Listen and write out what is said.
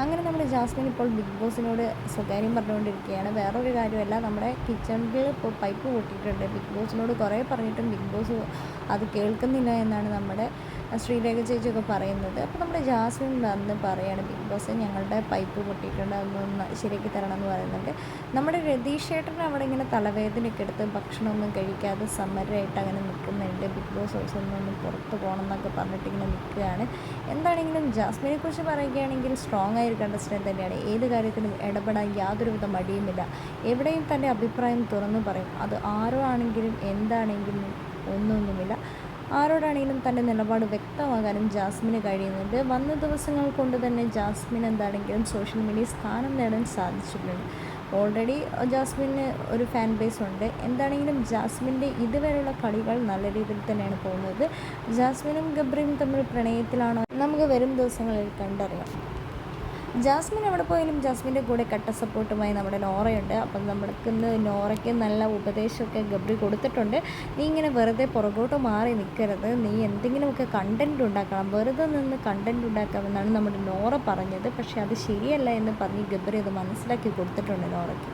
അങ്ങനെ നമ്മുടെ ജാസ്മിൻ ഇപ്പോൾ ബിഗ് ബോസിനോട് സ്വകാര്യം പറഞ്ഞുകൊണ്ടിരിക്കുകയാണ്. വേറൊരു കാര്യമല്ല നമ്മുടെ കിച്ചണിൽ ഇപ്പോൾ പൈപ്പ് പൊട്ടിയിട്ടുണ്ട്. ബിഗ് ബോസിനോട് കുറേ പറഞ്ഞിട്ടും ബിഗ് ബോസ് അത് കേൾക്കുന്നില്ല എന്നാണ് നമ്മുടെ ശ്രീരേഖ ചേച്ചിയൊക്കെ പറയുന്നത്. അപ്പോൾ നമ്മുടെ ജാസ്മിൻ വന്ന് പറയുകയാണ് ബിഗ് ബോസ് ഞങ്ങളുടെ പൈപ്പ് പൊട്ടിയിട്ടുണ്ട് അതൊന്ന് ശരിയാക്കി തരണം എന്ന് പറയുന്നുണ്ട് നമ്മുടെ രതീഷ് ചേട്ടൻ അവിടെ ഇങ്ങനെ തലവേദനയൊക്കെ എടുത്ത് ഭക്ഷണമൊന്നും കഴിക്കാതെ സമരമായിട്ട് അങ്ങനെ നിൽക്കുന്നുണ്ട്. ബിഗ് ബോസ് ഹൗസ് ഒന്നും പുറത്ത് പോകണം എന്നൊക്കെ പറഞ്ഞിട്ട് ഇങ്ങനെ നിൽക്കുകയാണ്. എന്താണെങ്കിലും ജാസ്മിനെ കുറിച്ച് പറയുകയാണെങ്കിൽ സ്ട്രോങ് ആയൊരു കണ്ടസ്റ്റന്റ് തന്നെയാണ്. ഏത് കാര്യത്തിലും ഇടപെടാൻ യാതൊരുവിധ മടിയുമില്ല. എവിടെയും തന്റെ അഭിപ്രായം തുറന്നു പറയും. അത് ആരോ ആണെങ്കിലും എന്താണെങ്കിലും ഒന്നൊന്നുമില്ല. ആരോടാണെങ്കിലും തന്റെ നിലപാട് വ്യക്തമാകാനും ജാസ്മിന് കഴിയുന്നുണ്ട് വന്ന ദിവസങ്ങൾ കൊണ്ട് തന്നെ ജാസ്മിൻ എന്താണെങ്കിലും സോഷ്യൽ മീഡിയ സ്ഥാനം നേടാൻ സാധിച്ചിട്ടുണ്ട്. ഓൾറെഡി ജാസ്മിന് ഒരു ഫാൻ ബേസ് ഉണ്ട്. എന്താണെങ്കിലും ജാസ്മിന്റെ ഇതുവരെയുള്ള കളികൾ നല്ല രീതിയിൽ തന്നെയാണ് പോകുന്നത്. ജാസ്മിനും ഗബ്രിയും തമ്മിൽ പ്രണയത്തിലാണോ? നമുക്ക് വരും ദിവസങ്ങളിൽ കണ്ടറിയാം. ജാസ്മിൻ എവിടെ പോയാലും ജാസ്മിന്റെ കൂടെ കട്ട സപ്പോർട്ടുമായി നമ്മുടെ നോറയുണ്ട്. അപ്പം നമ്മൾക്ക് ഇന്ന് നോറയ്ക്ക് നല്ല ഉപദേശമൊക്കെ ഗബ്രി കൊടുത്തിട്ടുണ്ട്. നീ ഇങ്ങനെ വെറുതെ പുറകോട്ട് മാറി നിൽക്കരുത്. നീ എന്തെങ്കിലുമൊക്കെ കണ്ടന്റ് ഉണ്ടാക്കണം. വെറുതെ നിന്ന് കണ്ടന്റ് ഉണ്ടാക്കാമെന്നാണ് നമ്മുടെ നോറ പറഞ്ഞത്. പക്ഷേ അത് ശരിയല്ല എന്ന് പറഞ്ഞ് ഗബ്രി അത് മനസ്സിലാക്കി കൊടുത്തിട്ടുണ്ട് നോറയ്ക്ക്.